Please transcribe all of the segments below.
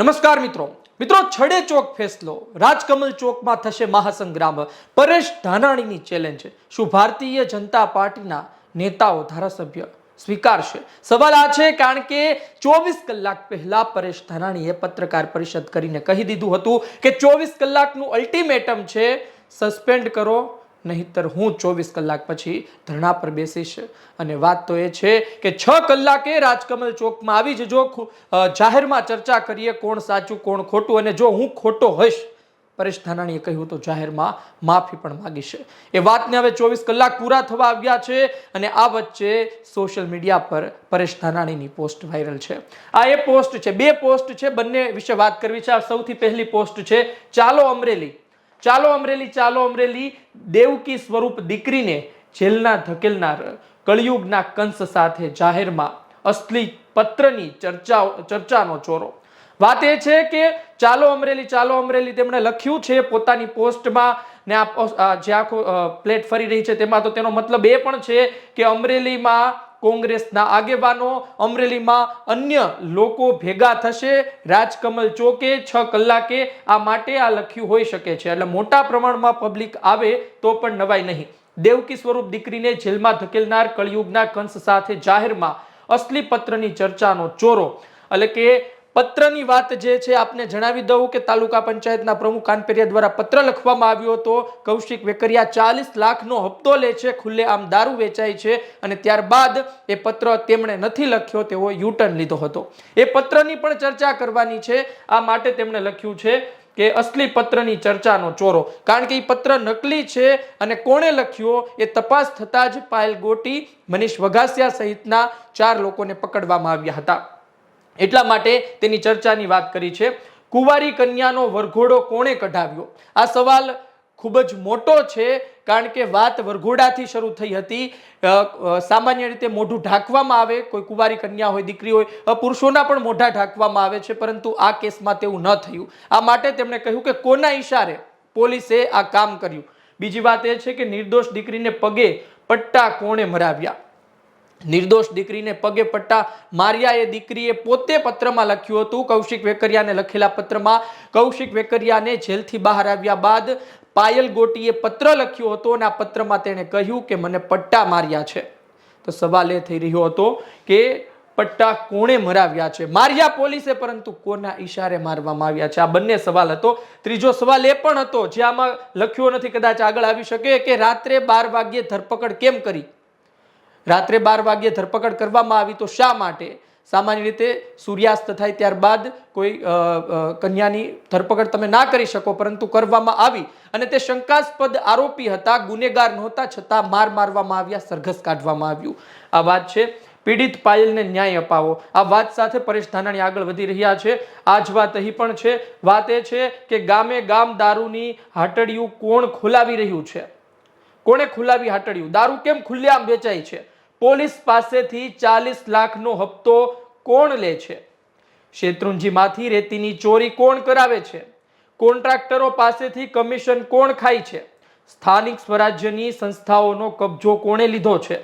નમસ્કાર મિત્રો. મિત્રો, છડે ચોક ફેસલો. રાજકમલ ચોકમાં થશે મહાસંગ્રામ. પરેશ ધાનાણીની ચેલેન્જ શું ભારતીય જનતા પાર્ટીના નેતાઓ ધારાસભ્ય સ્વીકારશે. સવાલ આ છે કારણ કે ચોવીસ કલાક પહેલા પરેશ ધાનાણીએ પત્રકાર પરિષદ કરીને કહી દીધું હતું કે ચોવીસ કલાકનું અલ્ટિમેટમ છે સસ્પેન્ડ કરો નહીતર હું ચોવીસ કલાક પછી ધરણા પર બેસીશ. અને વાત તો એ છે કે છ કલાકે રાજકમલ ચોકમાં આવી જ જો જાહેરમાં ચર્ચા કરીએ કોણ સાચું, કોણ ખોટું અને જો હું ખોટો હોઈશ, પરેશ ધાનાણીએ કહ્યું તો જાહેરમાં માફી પણ માગીશ. એ વાતને હવે ચોવીસ કલાક પૂરા થવા આવ્યા છે અને આ વચ્ચે સોશિયલ મીડિયા પર પરેશ ધાનાણીની પોસ્ટ વાયરલ છે. આ એ પોસ્ટ છે, બે પોસ્ટ છે, બંને વિશે વાત કરવી છે. આ સૌથી પહેલી પોસ્ટ છે, ચાલો અમરેલી. ચાલો અમરેલી ચાલો અમરેલી. દેવકી સ્વરૂપ દીકરીને જેલના ધકેલનાર કળિયુગના કંસ સાથે જાહેરમાં અસલી પત્રની ચર્ચા ચર્ચાનો ચોરો. વાત એ છે કે ચાલો અમરેલી ચાલો અમરેલી તેમણે લખ્યું છે પોતાની પોસ્ટમાં ને આ જે આખો પ્લેટ ફરી રહી છે તેમાં તો તેનો મતલબ એ પણ છે કે અમરેલીમાં કોંગ્રેસના આગેવાનો અમરેલીમાં અન્ય લોકો ભેગા થશે. રાજકમલ ચોકે છ કલાકે આ માટે આ લખ્યું હોઈ શકે છે. એટલે મોટા પ્રમાણમાં પબ્લિક આવે તો પણ નવાઈ નહીં. દેવકી સ્વરૂપ દીકરીને જેલમાં ધકેલનાર કળિયુગના કંસ સાથે જાહેરમાં અસલી પત્રની ચર્ચાનો ચોરો. એટલે કે પત્રની વાત જે છે આપને જણાવી દઉં કે તાલુકા પંચાયતના પ્રમુખ કાનપેરિયા દ્વારા પત્ર લખવામાં આવ્યો હતો, કૌશિક વેકરિયા ચાલીસ લાખનો હપ્તો લે છે, ખુલ્લે આમ દારૂ વેચાય છે. અને ત્યારબાદ એ પત્ર તેમણે નથી લખ્યો તેવો યુટર્ન લીધો હતો. એ પત્રની પણ ચર્ચા કરવાની છે. આ માટે તેમણે લખ્યું છે કે અસલી પત્રની ચર્ચાનો ચોરો. કારણ કે એ પત્ર નકલી છે અને કોણે લખ્યો? એ તપાસ થતાં જ પાયલ ગોટી, મનીષ વઘાસિયા સહિતના ચાર લોકોને પકડવામાં આવ્યા હતા. એટલા માટે તેની ચર્ચાની વાત કરી છે. કુંવારી કન્યાનો વરઘોડો કોણે કઢાવ્યો? આ સવાલ ખૂબ જ મોટો છે, કારણ કે વાત વરઘોડાથી શરૂ થઈ હતી. સામાન્ય રીતે મોઢું ઢાંકવામાં આવે, કોઈ કુંવારી કન્યા હોય, દીકરી હોય પુરુષોના પણ મોઢા ઢાંકવામાં આવે છે, પરંતુ આ કેસમાં તેવું ન થયું. આ માટે તેમણે કહ્યું કે કોના ઈશારે પોલીસે આ કામ કર્યું? બીજી વાત એ છે કે નિર્દોષ દીકરીને પગે પટ્ટા કોણે મરાવ્યા? નિર્દોષ દીકરીને પગે પટ્ટા માર્યા એ દીકરીએ પોતે પત્રમાં લખ્યું હતું. કૌશિક વેકરિયાને લખેલા પત્રમાં કૌશિક વેકરિયાને જેલથી બહાર આવ્યા બાદ પાયલ ગોટીએ પત્ર લખ્યો હતો અને આ પત્રમાં તેણે કહ્યું કે મને પટ્ટા માર્યા છે. તો સવાલ એ થઈ રહ્યો હતો કે પટ્ટા કોણે મરાવ્યા છે? માર્યા પોલીસે પરંતુ કોના ઈશારે મારવામાં આવ્યા છે? આ બંને સવાલ હતો. ત્રીજો સવાલ એ પણ હતો, જે આમાં લખ્યો નથી, કદાચ આગળ આવી શકે, કે રાત્રે બાર વાગ્યે ધરપકડ કેમ કરી? રાત્રે બાર વાગ્યે ધરપકડ કરવામાં આવી તો શા માટે? સામાન્ય રીતે સૂર્યાસ્ત થાય ત્યારબાદ કોઈ કન્યાની ધરપકડ તમે ના કરી શકો, પરંતુ કરવામાં આવી અને તે શંકાસ્પદ આરોપી હતા, ગુનેગાર નહોતા, છતાં માર મારવામાં આવ્યા, સરઘસ કાઢવામાં આવ્યું. આ વાત છે, પીડિત પાયલને ન્યાય અપાવો. આ વાત સાથે પરેશ ધાનાણી આગળ વધી રહ્યા છે. આ જ વાત અહીં પણ છે. વાત એ છે કે ગામે ગામ દારૂની હાટડિયું કોણ ખોલાવી રહ્યું છે? કોણે ખુલાવી હાટડ્યું? દારૂ કેમ ખુલ્લેઆમ વેચાય છે? પોલીસ પાસેથી ચાલીસ લાખનો હપ્તો કોણ લે છે? શેત્રુંજીમાંથી રેતીની ચોરી કોણ કરાવે છે? કોન્ટ્રાક્ટરો પાસેથી કમિશન કોણ ખાય છે? સ્થાનિક સ્વરાજ્યની સંસ્થાઓનો કબજો કોણે લીધો છે?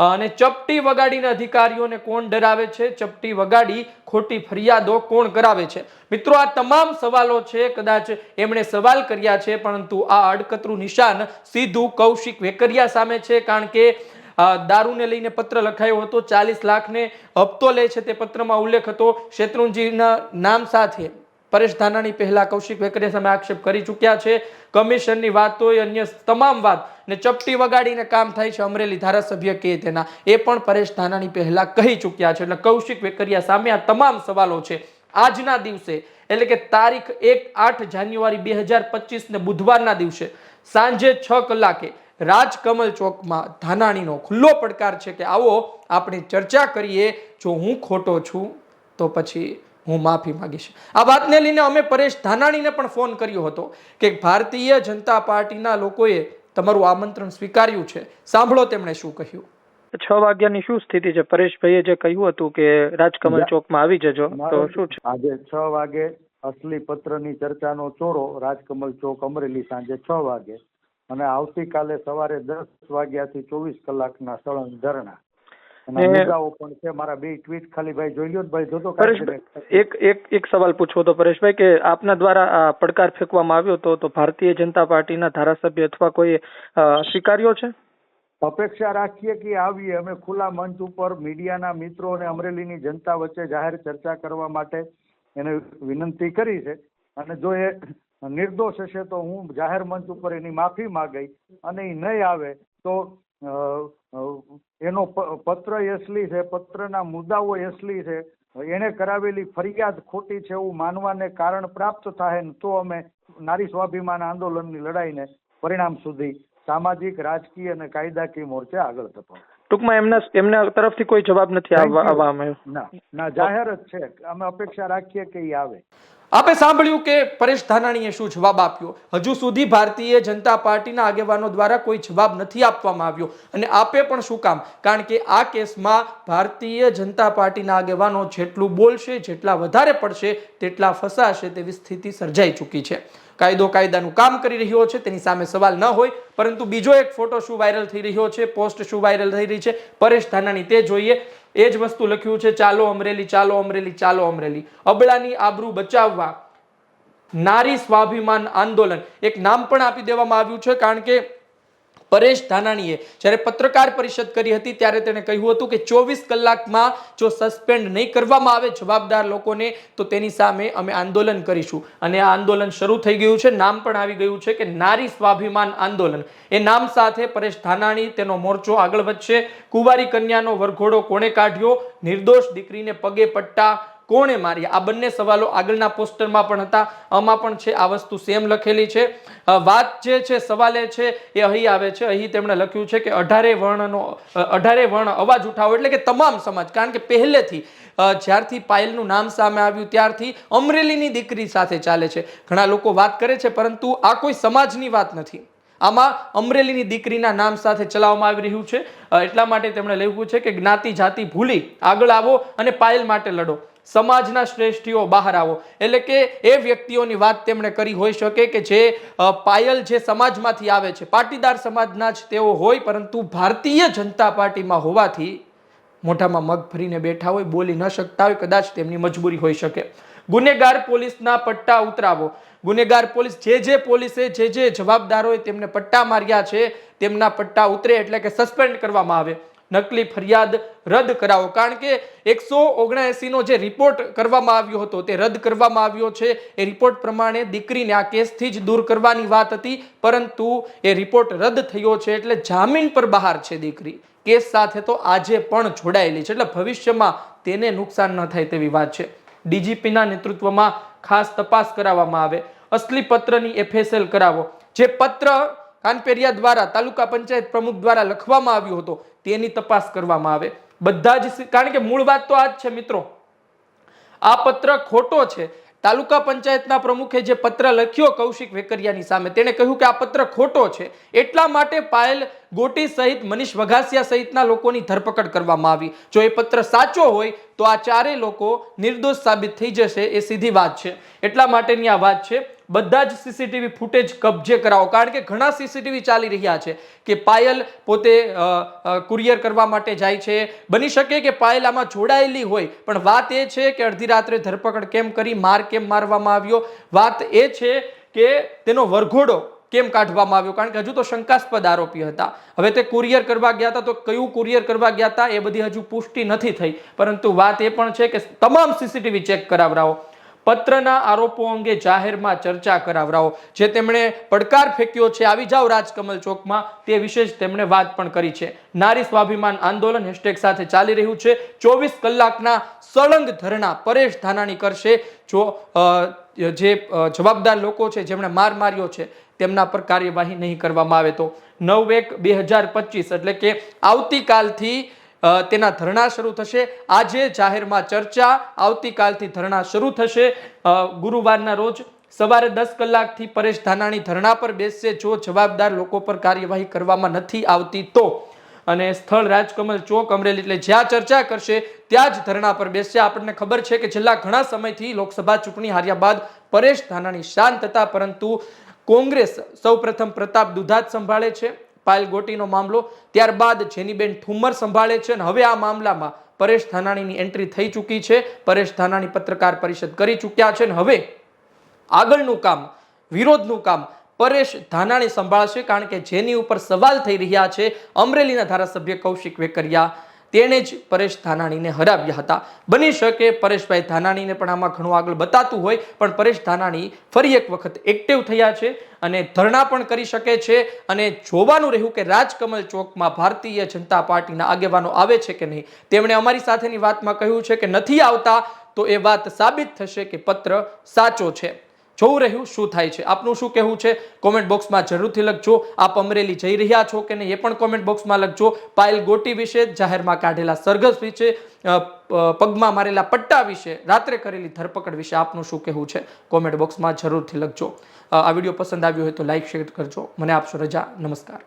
અને ચપટી વગાડીને અધિકારીઓને કોણ ડરાવે છે? ચપટી વગાડી ખોટી ફરિયાદો કોણ કરાવે છે? મિત્રો, આ તમામ સવાલો છે, કદાચ એમણે સવાલ કર્યા છે, પરંતુ આ અડકતરું નિશાન સીધું કૌશિક વેકરિયા સામે છે, કારણ કે દારૂને લઈને પત્ર લખાયો હતો, ચાલીસ લાખને હપ્તો લે છે તે પત્રમાં ઉલ્લેખ હતો, શેત્રુંજીના નામ સાથે પરેશ ધાનાણી પહેલા કૌશિક વેકરે સામે આક્ષેપ કરી ચૂક્યા છે. કમિશનની વાત હોય અન્ય તમામ વાત ને ચપટી વગાડીને કામ થાય છે અમરેલી ધારાસભ્ય કે તેના. એ પણ પરેશ ધાનાણી પહેલા કહી ચૂક્યા છે. એટલે કૌશિક વેકરિયા સામે આ તમામ સવાલો છે. આજના દિવસે, એટલે કે તારીખ એક આઠ જાન્યુઆરી બે હજાર પચીસ ને બુધવારના દિવસે, સાંજે છ કલાકે રાજકમલ ચોકમાં ધાનાણીનો ખુલ્લો પડકાર છે કે આવો આપણે ચર્ચા કરીએ જો હું ખોટો છું તો પછી હું માફી માગીશ. આ વાતને લઈને અમે પરેશ ધાનાણીને પણ ફોન કર્યો હતો કે ભારતીય જનતા પાર્ટીના લોકોએ તમારું આમંત્રણ સ્વીકાર્યું છે. સાંભળો તેમણે શું કહ્યું. છ વાગ્યાની શું સ્થિતિ છે? પરેશભાઈએ જે કહ્યું હતું કે રાજકમલ ચોકમાં આવી જજો તો શું છે? આજે છ વાગે અસલી પત્રની ચર્ચાનો ચોરો રાજકમલ ચોક અમરેલી સાંજે છ વાગે. અને આવતીકાલે સવારે દસ વાગ્યાથી ચોવીસ કલાકના સળંગ ધરણા. પણ છે. મારા બે ટ્વીટ ખાલી ભાઈ જોઈ લ્યો ભાઈ. જોતો એક એક એક સવાલ પૂછવો તો પરેશભાઈ કે આપના દ્વારા પડકાર ફેંકવામાં આવ્યો હતો તો ભારતીય જનતા પાર્ટીના ધારાસભ્ય અથવા કોઈ સ્વીકાર્યો છે? અપેક્ષા રાખીએ કે આવીએ. અમે ખુલ્લા મંચ ઉપર મીડિયાના મિત્રો અને અમરેલીની જનતા વચ્ચે જાહેર ચર્ચા કરવા માટે એને વિનંતી કરી છે. અને જો એ નિર્દોષ હશે તો હું જાહેર મંચ ઉપર એની માફી માંગી અને એ નહીં આવે તો એનો પત્ર એસલી છે પત્રના મુદ્દાઓ એસલી છે એણે કરાવેલી ફરિયાદ ખોટી છે એવું માનવાને કારણ પ્રાપ્ત થાય ને તો અમે નારી સ્વાભિમાન આંદોલનની લડાઈને પરિણામ સુધી સામાજિક રાજકીય અને કાયદાકીય મોરચે આગળ ધપાવ ટૂંકમાં એમના એમના તરફથી કોઈ જવાબ નથી આવવા ના ના જાહેર જ છે. અમે અપેક્ષા રાખીએ કે એ આવે. આપે સાંભળ્યું કે પરેશ ધાનાણીએ શું જવાબ આપ્યો? હજુ સુધી ભારતીય જનતા પાર્ટીના આગેવાનો દ્વારા કોઈ જવાબ નથી આપવામાં આવ્યો. અને આપે પણ શું કામ? કારણ કે આ કેસમાં ભારતીય જનતા પાર્ટીના આગેવાનો જેટલું બોલશે, જેટલા વધારે પડશે, તેટલા ફસાશે તેવી સ્થિતિ સર્જાઈ ચૂકી છે. કાયદો કાયદાનું કામ કરી રહ્યો છે, તેની સામે સવાલ ન હોય, પરંતુ બીજો એક ફોટો શું વાયરલ થઈ રહ્યો છે, પોસ્ટ શું વાયરલ થઈ રહી છે, પરેશ ધાનાણી તે જોઈએ. એ જ વસ્તુ લખ્યું છે, ચાલો અમરેલી ચાલો અમરેલી ચાલો અમરેલી. અબળાની આબરૂ બચાવવા નારી સ્વાભિમાન આંદોલન. એક નામ પણ આપી દેવામાં આવ્યું છે, કારણ કે પરેશ ધાનાણીએ જ્યારે પત્રકાર પરિષદ કરી હતી ત્યારે તેણે કહ્યું હતું કે ચોવીસ કલાકમાં જો સસ્પેન્ડ નહીં કરવામાં આવે જવાબદાર લોકોને, તો તેની સામે અમે આંદોલન કરીશું. અને આ આંદોલન શરૂ થઈ ગયું છે. નામ પણ આવી ગયું છે કે નારી સ્વાભિમાન આંદોલન. એ નામ સાથે પરેશ ધાનાણી તેનો મોરચો આગળ વધશે. કુંવારી કન્યાનો વરઘોડો કોણે કાઢ્યો? નિર્દોષ દીકરીને પગે પટ્ટા કોણે માર્યા આ બંને સવાલો આગળના પોસ્ટરમાં પણ હતા. આમાં પણ છે, આ વસ્તુ સેમ લખેલી છે. વાત જે છે, સવાલે છે, એ અહીં આવે છે. અહીં તેમણે લખ્યું છે કે અઢારે વર્ણનો અઢારે વર્ણ અવાજ ઉઠાવો એટલે કે તમામ સમાજ, કારણ કે પહેલેથી જ્યારથી પાયલનું નામ સામે આવ્યું, ત્યારથી અમરેલીની દીકરી સાથે ચાલે છે. ઘણા લોકો વાત કરે છે, પરંતુ આ કોઈ સમાજની વાત નથી. આમાં અમરેલીની દીકરીના નામ સાથે ચલાવવામાં આવી રહ્યું છે. એટલા માટે તેમણે લખ્યું છે કે જ્ઞાતિ જાતિ ભૂલી, આગળ આવો અને પાયલ માટે લડો. સમાજના શ્રેષ્ઠીઓ બહાર આવો. એટલે કે એ વ્યક્તિઓની વાત તેમણે કરી હોઈ શકે કે જે પાયલ જે સમાજમાંથી આવે છે, પાટીદાર સમાજના જ તેઓ હોય, પરંતુ ભારતીય જનતા પાર્ટીમાં હોવાથી મોઢામાં મગ ભરીને બેઠા હોય, બોલી ન શકતા હોય, કદાચ તેમની મજબૂરી હોઈ શકે. ગુનેગાર પોલીસના પટ્ટા ઉતરાવો. ગુનેગાર પોલીસ જે જે પોલીસે જે જે જવાબદારોએ તેમને પટ્ટા માર્યા છે, તેમના પટ્ટા ઉતરે એટલે કે સસ્પેન્ડ કરવામાં આવે. નકલી ફરિયાદ રદ કરાવો. કારણ કે એકસો નો જે રિપોર્ટ કરવામાં આવ્યો હતો તે રદ કરવામાં આવ્યો છે. એ રિપોર્ટ પ્રમાણે દીકરીને આ કેસથી જ દૂર કરવાની વાત હતી, પરંતુ એ રિપોર્ટ રદ થયો છે એટલે જામીન પર બહાર છે દીકરી. કેસ સાથે તો આજે પણ જોડાયેલી છે. એટલે ભવિષ્યમાં તેને નુકસાન ન થાય તેવી વાત છે. ડીજીપીના નેતૃત્વમાં ખાસ તપાસ કરાવવામાં આવે. અસલી પત્રની એફએસએલ કરાવો. જે પત્ર કાનપેરિયા દ્વારા તાલુકા પંચાયત પ્રમુખ દ્વારા લખવામાં આવ્યો હતો. તેની તપાસ કરવામાં આવે. બધા જ કારણ કે મૂળ વાત તો આ જ છે મિત્રો. આ પત્ર ખોટો છે. તાલુકા પંચાયતના પ્રમુખે જે પત્ર લખ્યો કૌશિક વેકરિયાની સામે, તેણે કહ્યું કે આ પત્ર ખોટો છે. એટલા માટે પાયલ ગોટી સહિત મનીષ વઘાસિયા સહિતના લોકોની ધરપકડ કરવામાં આવી. જો એ પત્ર સાચો હોય તો આ ચારેય લોકો નિર્દોષ સાબિત થઈ જશે એ સીધી વાત છે. એટલા માટેની આ વાત છે, બધા જ સીસીટીવી ફૂટેજ કબજે કરાવો. કારણ કે ઘણા સીસીટીવી ચાલી રહ્યા છે કે પાયલ પોતે કુરિયર કરવા માટે જાય છે. બની શકે કે પાયલ આમાં જોડાયેલી હોય, પણ વાત એ છે કે અડધી રાત્રે ધરપકડ કેમ કરી, માર કેમ મારવામાં આવ્યો? વાત એ છે કે તેનો વરઘોડો કેમ કાઢવામાં આવ્યો? કારણ કે હજુ તો શંકાસ્પદ આરોપી હતા. હવે તે કુરિયર કરવા ગયા હતા, તો કયું કુરિયર કરવા ગયા હતા એ બધી હજુ પુષ્ટિ નથી થઈ. પરંતુ વાત એ પણ છે કે તમામ સીસીટીવી ચેક કરાવરાવો પત્રના આરોપો અંગે જાહેરમાં ચર્ચા કરાવરાવો જે તેમણે પડકાર ફેંક્યો છે, આવી જાઓ રાજકમલ ચોકમાં. તે વિશે જ તેમણે વાત પણ કરી છે. નારી સ્વાભિમાન આંદોલન હેશટેગ સાથે ચાલી રહ્યું છે. ચોવીસ કલાકના સળંગ ધરણા પરેશ ધાનાણી કરશે. જો જે જવાબદાર લોકો છે, જેમણે માર માર્યો છે તેમના પર કાર્યવાહી નહીં કરવામાં આવે તો નવ એક બે હજાર પચીસ એટલે કે આવતીકાલથી તેના ધરણા શરૂ થશે. આજે જાહેરમાં ચર્ચા, આવતીકાલથી ધરણા શરૂ થશે. ગુરુવારના રોજ સવારે દસ કલાકથી પરેશ ધાનાણી ધરણા પર બેસશે. જો જવાબદાર લોકો પર કાર્યવાહી કરવામાં નથી આવતી તો. અને સ્થળ રાજકમલ ચોક અમરેલી એટલે જ્યાં ચર્ચા કરશે, ત્યાં જ ધરણા પર બેસશે. આપણને ખબર છે કે છેલ્લા ઘણા સમયથી લોકસભા ચૂંટણી હાર્યા બાદ પરેશ ધાનાણી શાંત હતા, પરંતુ કોંગ્રેસ સૌપ્રથમ પ્રતાપ દુધાત સંભાળે છે, પાયલ ગોટીનો મામલો, ત્યારબાદ જેનીબેન ઠુમ્મર સંભાળે છે અને હવે આ મામલામાં પરેશ ધાનાણીની એન્ટ્રી થઈ ચૂકી છે. પરેશ ધાનાણી પત્રકાર પરિષદ કરી ચૂક્યા છે અને હવે આગળનું કામ, વિરોધનું કામ પરેશ ધાનાણી સંભાળશે, કારણ કે જેની ઉપર સવાલ થઈ રહ્યા છે અમરેલીના ધારાસભ્ય કૌશિક વેકરિયા તેણે જ પરેશ ધાનાણીને હરાવ્યા હતા. બની શકે પરેશભાઈ ધાનાણીને પણ આમાં ઘણું આગળ બતાતું હોય, પણ પરેશ ધાનાણી ફરી એક વખત એક્ટિવ થયા છે અને ધરણા પણ કરી શકે છે અને જોવાનું રહ્યું કે રાજકમલ ચોકમાં ભારતીય જનતા પાર્ટીના આગેવાનો આવે છે કે નહીં. તેમણે અમારી સાથેની વાતમાં કહ્યું છે કે નથી આવતા, તો એ વાત સાબિત થશે કે પત્ર સાચો છે. જોવું રહ્યું, શું થાય છે? આપનું શું કહેવું છે? કોમેન્ટ બોક્સમાં જરૂરથી લખજો. આપ અમરેલી જઈ રહ્યા છો કે નહીં એ પણ કોમેન્ટ બોક્સમાં લખજો. પાયલ ગોટી વિશે, જાહેરમાં કાઢેલા સરઘસ વિશે પગમાં મારેલા પટ્ટા વિશે, રાત્રે કરેલી ધરપકડ વિશે આપનું શું કહેવું છે? કોમેન્ટ બોક્સમાં જરૂરથી લખજો. આ વીડિયો પસંદ આવ્યો હોય તો લાઇક શેર કરજો. મને આપશો રજા. નમસ્કાર.